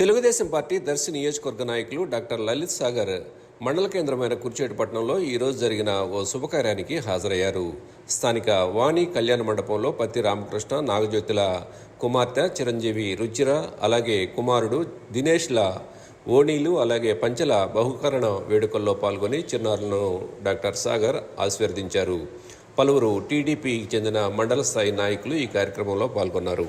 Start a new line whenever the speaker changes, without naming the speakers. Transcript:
Telugu Desam party Darsi నియోజకవర్గ నాయకులు doctor Lalit Sagar మండల కేంద్రమైన కుర్చేటిపట్నంలో ఈరోజు జరిగిన ఓ శుభకార్యానికి హాజరయ్యారు. స్థానిక వాణి కళ్యాణ మండపంలో పత్తి రామకృష్ణ నాగజ్యోతిల కుమార్తె చిరంజీవి రుచిర అలాగే కుమారుడు దినేష్ల ఓణీలు అలాగే పంచల బహుకరణ వేడుకల్లో పాల్గొని చిన్నారులను డాక్టర్ సాగర్ ఆశీర్వదించారు. పలువురు టీడీపీకి చెందిన మండల స్థాయి నాయకులు ఈ కార్యక్రమంలో పాల్గొన్నారు.